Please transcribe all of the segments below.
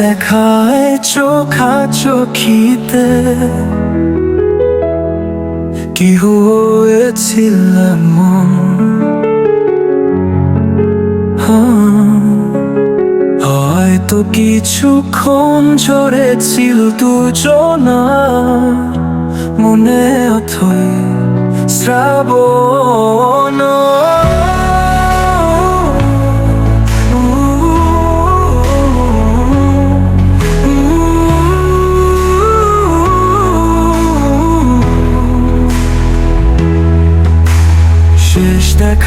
দেখায় চোখা চোখিতে। কি হয়েছিলাম মন হয়তো কিছুক্ষণ ঝরেছিল দুজনার মনে অথই শ্রাবণ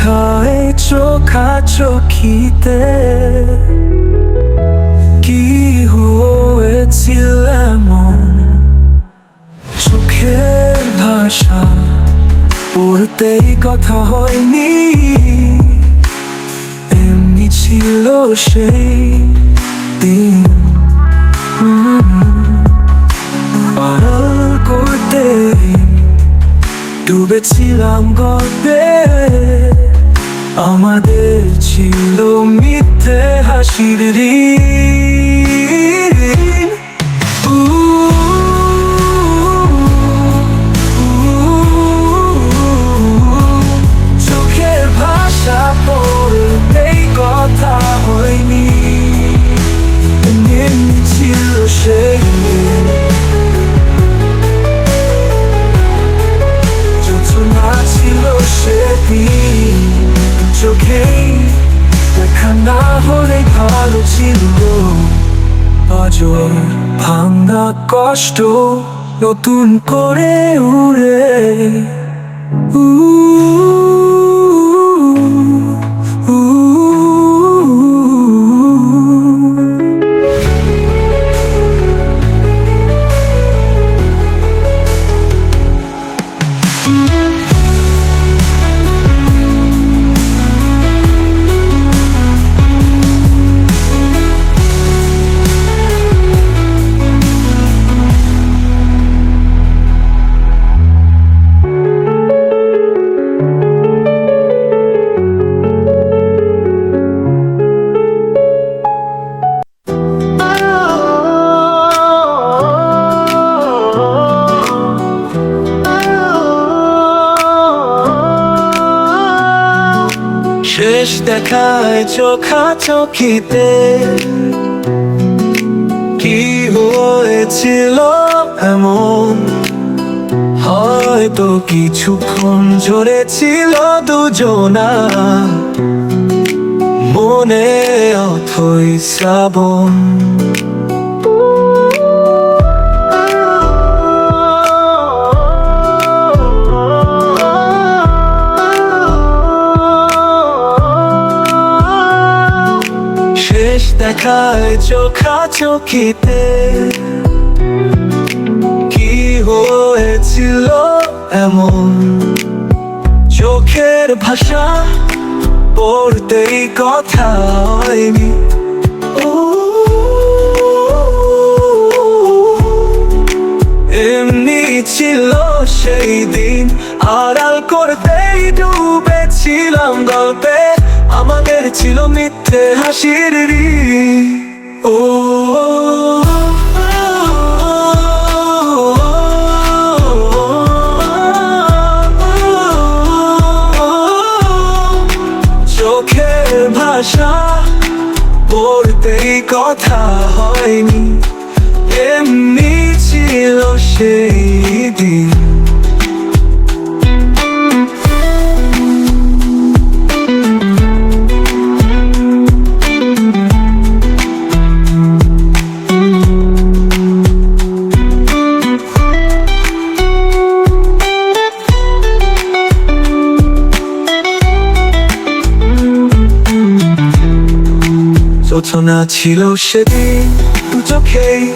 দেখায় চোখা চোখিতে। কি হয়েছিল এমন? চোখের ভাষা পড়তেই কথা হয়নি। এমনি ছিল সেই দিন। আড়াল করতে ডুবেছিলাম গল্পে। আমাদের ছিল মিথ্যে হাসির ঋণ ভাষা পড়তেই কথা হয়নি ছিল সেই অজর ভাঙ্গা কষ্ট নতুন করে উড়ে। শেষ দেখায় চোখা চোখিতে কি হয়েছিল এমন? হয়তো কিছুক্ষণ ঝরেছিল দুজনা। মনে অথই শ্রাবণ। দেখায় চোখা চোখিতে কি হয়েছিল এমন? চোখের ভাষা পড়তেই কথা হয়নি। এমনি ছিল সেই দিন। আড়াল করতেই ডুবেছিলাম গল্পে। আমাদের ছিল মিথ্যে হাসির। ও চোখের ভাষা পড়তেই কথা হয়নি এমনি ছিল সেই দিন যোচনা ছিল সেদিন চোখেই।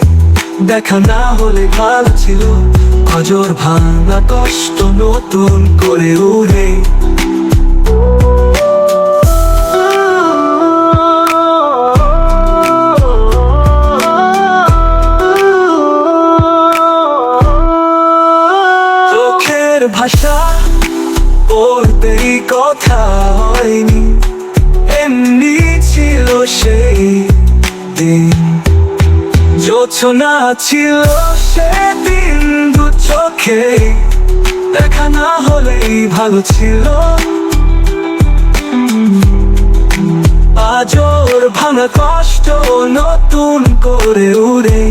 দেখা না হলে ভালো ছিল। ভাঙা কষ্ট নতুন করে উড়ে। চোখের ভাষা পড়তেই কথা হয়নি। এমনি দিন। সূচনা ছিল সেদিন দু চোখে দেখা না হলেই ভালো ছিল। আজ ওর ভাঙা কষ্ট নতুন করে উড়ে।